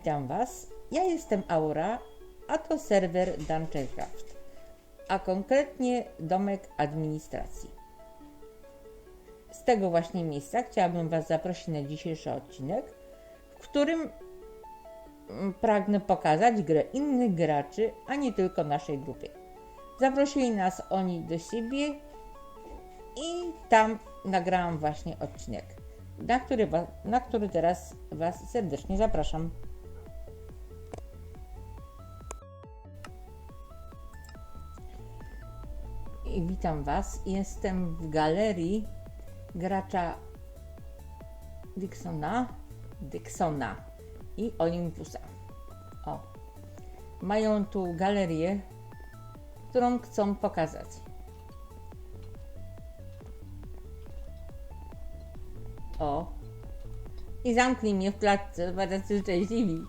Witam Was. Ja jestem Aura, a to serwer Dungeoncraft, a konkretnie domek administracji. Z tego właśnie miejsca chciałabym Was zaprosić na dzisiejszy odcinek, w którym mm, pragnę pokazać grę innych graczy, a nie tylko naszej grupy. Zaprosili nas oni do siebie i tam nagrałam właśnie odcinek, na który, na który teraz Was serdecznie zapraszam. I witam Was. Jestem w galerii gracza Dixona, Dixona i Olympusa. O. Mają tu galerię, którą chcą pokazać. O. I zamknij mnie w klatce, tacy szczęśliwi.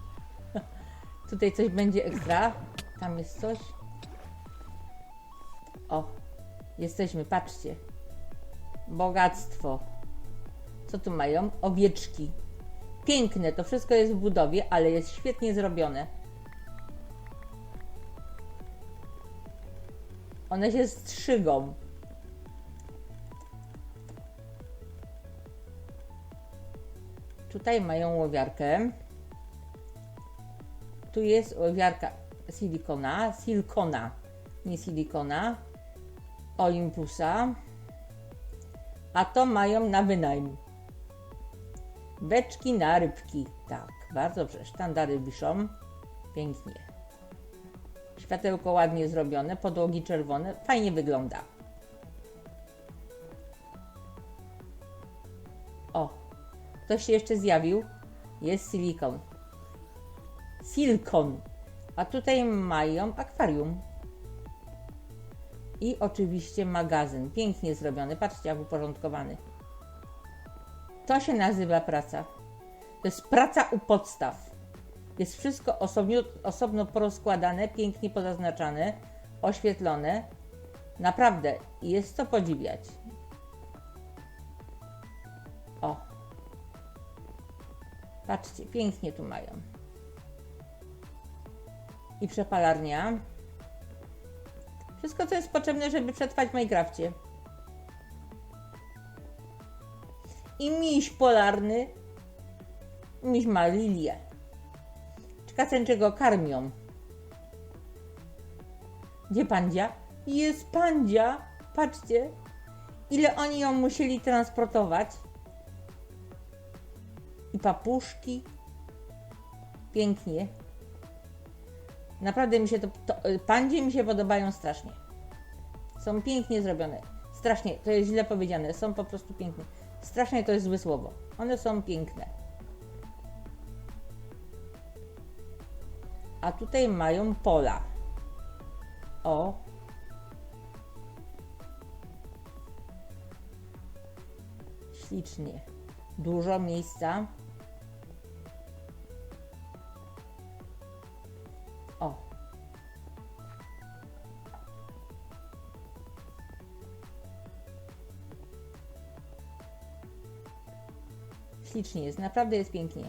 Tutaj coś będzie ekstra. Tam jest coś. O. Jesteśmy, patrzcie. Bogactwo. Co tu mają? Owieczki. Piękne, to wszystko jest w budowie, ale jest świetnie zrobione. One się strzygą. Tutaj mają łowiarkę. Tu jest łowiarka silikona, silkona, nie silikona, Olympusa. A to mają na wynajem. Beczki na rybki. Tak, bardzo dobrze. Sztandary wiszą. Pięknie. Światełko ładnie zrobione, podłogi czerwone. Fajnie wygląda. O, ktoś się jeszcze zjawił. Jest silikon. Silkon. A tutaj mają akwarium. I oczywiście magazyn. Pięknie zrobiony. Patrzcie, jak uporządkowany. To się nazywa praca. To jest praca u podstaw. Jest wszystko osobno, osobno porozkładane, pięknie pozaznaczane, oświetlone. Naprawdę jest co podziwiać. O. Patrzcie, pięknie tu mają. I przepalarnia. Wszystko, co jest potrzebne, żeby przetrwać w Minecrafcie. I miś polarny. Miś ma lilię. Czekacęcze go karmią. Gdzie pandzia? Jest pandzia. Patrzcie, ile oni ją musieli transportować. I papuszki. Pięknie. Naprawdę mi się to, to. y, Pandzie mi się podobają strasznie. Są pięknie zrobione. Strasznie, to jest źle powiedziane. Są po prostu piękne. Strasznie to jest złe słowo. One są piękne. A tutaj mają pola. O. Ślicznie. Dużo miejsca. Ślicznie jest, naprawdę jest pięknie.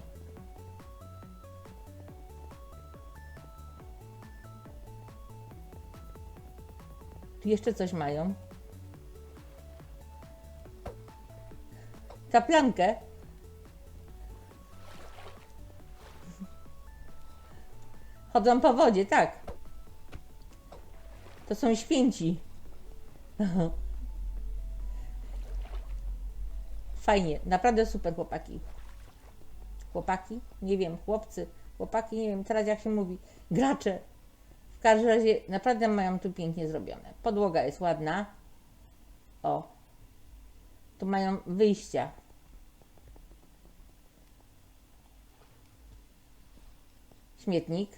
Tu jeszcze coś mają. Kaplankę. Chodzą po wodzie, tak. To są święci. Fajnie, naprawdę super chłopaki. Chłopaki? Nie wiem, chłopcy, chłopaki, nie wiem teraz jak się mówi. Gracze. W każdym razie naprawdę mają tu pięknie zrobione. Podłoga jest ładna. O. Tu mają wyjścia. Śmietnik.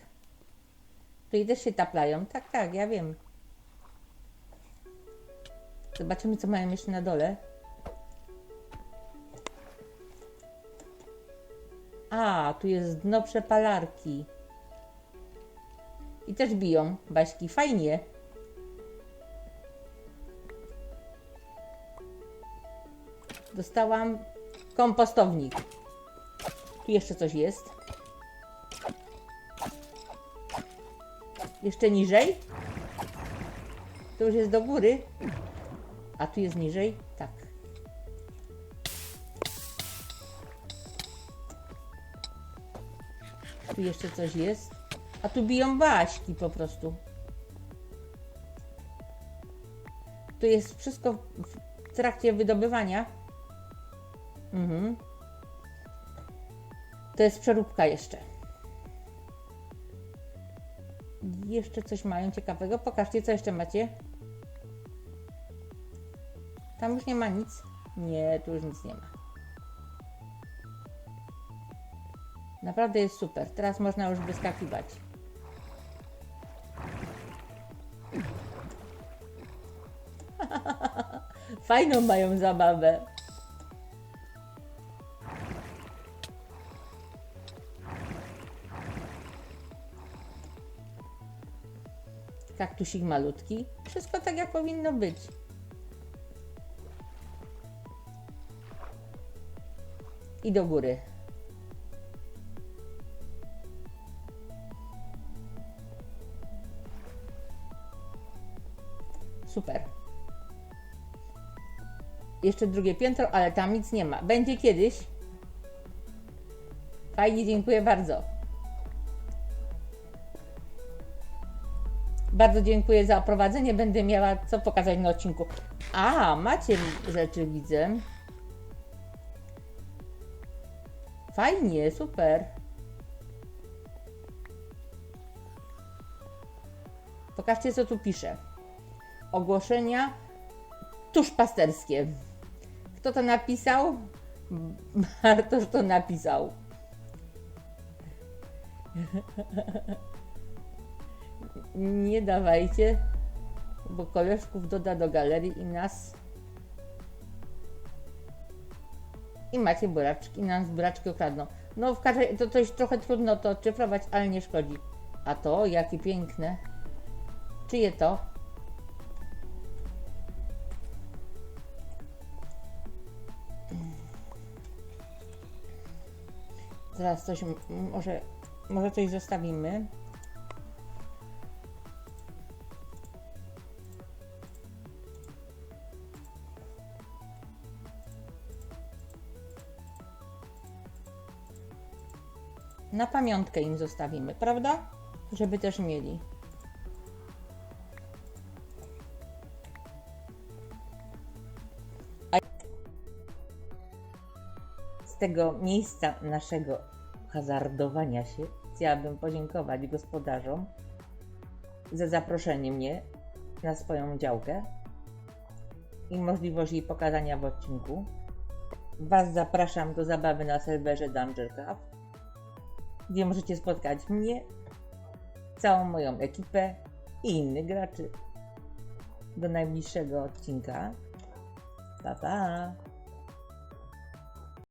Tutaj też się taplają. Tak, tak, ja wiem. Zobaczymy, co mają jeszcze na dole. A, tu jest dno przepalarki. I też biją baśki. Fajnie. Dostałam kompostownik. Tu jeszcze coś jest. Jeszcze niżej? To już jest do góry. A tu jest niżej? Tak. Tu jeszcze coś jest. A tu biją baśki po prostu. Tu jest wszystko w trakcie wydobywania. Mhm. To jest przeróbka jeszcze. Jeszcze coś mają ciekawego. Pokażcie, co jeszcze macie. Tam już nie ma nic. Nie, tu już nic nie ma. Naprawdę jest super. Teraz można już wyskakiwać. Fajną mają zabawę. Kaktusik malutki. Wszystko tak jak powinno być. I do góry. Super. Jeszcze drugie piętro, ale tam nic nie ma. Będzie kiedyś. Fajnie, dziękuję bardzo. Bardzo dziękuję za oprowadzenie. Będę miała co pokazać na odcinku. A, macie rzeczy, widzę. Fajnie, super. Pokażcie, co tu pisze. Ogłoszenia tuż pasterskie. Kto to napisał? Bartosz to napisał. Nie dawajcie, bo koleżków doda do galerii i nas. I macie buraczki, i nas buraczki okradną. No w każdej, to coś trochę trudno to odczyfrować, ale nie szkodzi. A to, jakie piękne. Czyje to? Zaraz coś, może, może coś zostawimy. Na pamiątkę im zostawimy, prawda? Żeby też mieli. Z tego miejsca naszego hazardowania się chciałabym podziękować gospodarzom za zaproszenie mnie na swoją działkę i możliwość jej pokazania w odcinku. Was zapraszam do zabawy na serwerze Danger Craft gdzie możecie spotkać mnie, całą moją ekipę i innych graczy. Do najbliższego odcinka. Pa, pa!